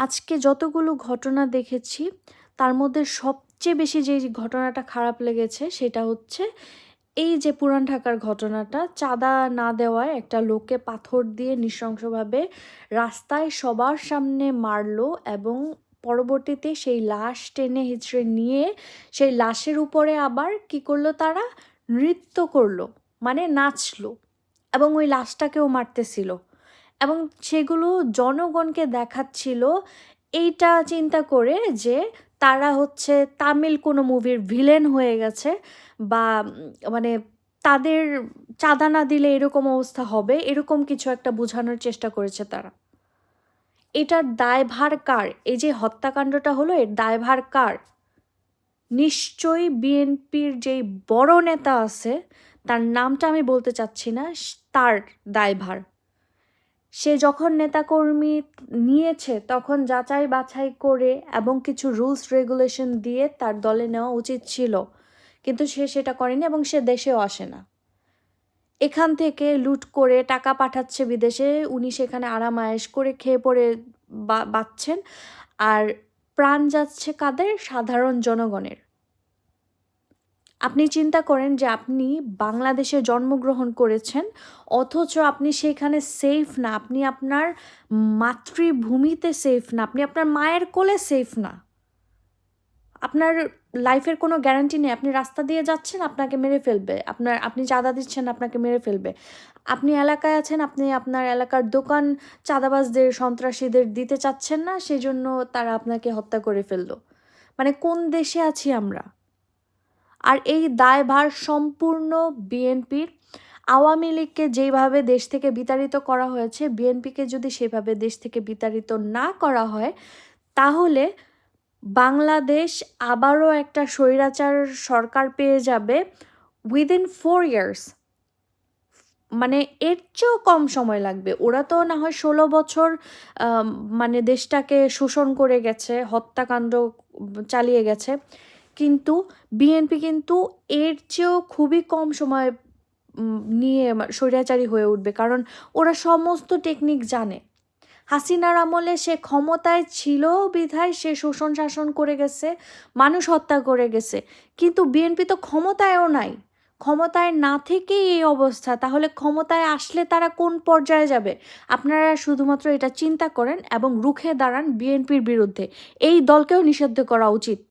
আজকে যতগুলো ঘটনা দেখেছি, তার মধ্যে সবচেয়ে বেশি যে ঘটনাটা খারাপ লেগেছে সেটা হচ্ছে এই যে পুরান ঢাকার ঘটনাটা, চাঁদা না দেওয়ায় একটা লোককে পাথর দিয়ে নৃশংসভাবে রাস্তায় সবার সামনে মারলো এবং পরবর্তীতে সেই লাশ টেনে হিচড়ে নিয়ে সেই লাশের উপরে আবার কি করল তারা? নৃত্য করল মানে নাচলো এবং ওই লাশটাকেও মারতেছিল। এবং সেগুলো জনগণকে দেখাচ্ছিল। এইটা চিন্তা করে যে তারা হচ্ছে তামিল কোনো মুভির ভিলেন হয়ে গেছে বা মানে তাদের চাঁদা না দিলে এরকম অবস্থা হবে, এরকম কিছু একটা বোঝানোর চেষ্টা করেছে তারা। এটার দায়ভার কার? এই যে হত্যাকাণ্ডটা হলো, এর দায়ভার কার? নিশ্চয়ই বিএনপির যেই বড় নেতা আছে, তার নামটা আমি বলতে চাচ্ছি না, তার দায়ভার। সে যখন নেতাকর্মী নিয়েছে, তখন যাচাই বাছাই করে এবং কিছু রুলস রেগুলেশন দিয়ে তার দলে নেওয়া উচিত ছিল। কিন্তু সে সেটা করেনি এবং সে দেশেও আসে না। এখান থেকে লুট করে টাকা পাঠাচ্ছে বিদেশে। উনি সেখানে আরাম আয়েশ করে খেয়ে পড়ে বাঁচছেন। আর প্রাণ যাচ্ছে কাদের? সাধারণ জনগণের। আপনি চিন্তা করেন যে আপনি বাংলাদেশে জন্মগ্রহণ করেছেন, অথচ আপনি সেখানে সেফ না, আপনি আপনার মাতৃভূমিতে সেফ না, আপনি আপনার মায়ের কোলে সেফ না। আপনার লাইফের কোনো গ্যারান্টি নেই, আপনি রাস্তা দিয়ে যাচ্ছেন, আপনাকে মেরে ফেলবে, আপনার, আপনি চাঁদা দিচ্ছেন, আপনাকে মেরে ফেলবে। আপনি এলাকায় আছেন, আপনি আপনার এলাকার দোকান চাঁদাবাজদের, সন্ত্রাসীদের দিতে চাচ্ছেন না, সেজন্য তারা আপনাকে হত্যা করে ফেলল। মানে কোন দেশে আছি আমরা? আর এই দায়ভার সম্পূর্ণ বিএনপির। আওয়ামী লীগকে যেইভাবে দেশ থেকে বিতাড়িত করা হয়েছে, বিএনপিকে যদি সেভাবে দেশ থেকে বিতাড়িত না করা হয়, তাহলে বাংলাদেশ আবারও একটা স্বৈরাচার সরকার পেয়ে যাবে উইদিন ফোর ইয়ার্স মানে এর চেয়েও কম সময় লাগবে। ওরা তো না হয় ষোলো বছর মানে দেশটাকে শোষণ করে গেছে, হত্যাকাণ্ড চালিয়ে গেছে। কিন্তু বিএনপি কিন্তু এর চেয়েও খুবই কম সময় নিয়ে স্বৈরাচারী হয়ে উঠবে। কারণ ওরা সমস্ত টেকনিক জানে। হাসিনার আমলে সে ক্ষমতায় ছিল বিধায় সে শোষণ শাসন করে গেছে, মানুষ হত্যা করে গেছে। কিন্তু বিএনপি তো ক্ষমতায়ও নাই। ক্ষমতায় না থেকেই এই অবস্থা। তাহলে ক্ষমতায় আসলে তারা কোন পর্যায়ে যাবে? আপনারা শুধুমাত্র এটা চিন্তা করেন এবং রুখে দাঁড়ান বিএনপির বিরুদ্ধে। এই দলকেও নিষিদ্ধ করা উচিত।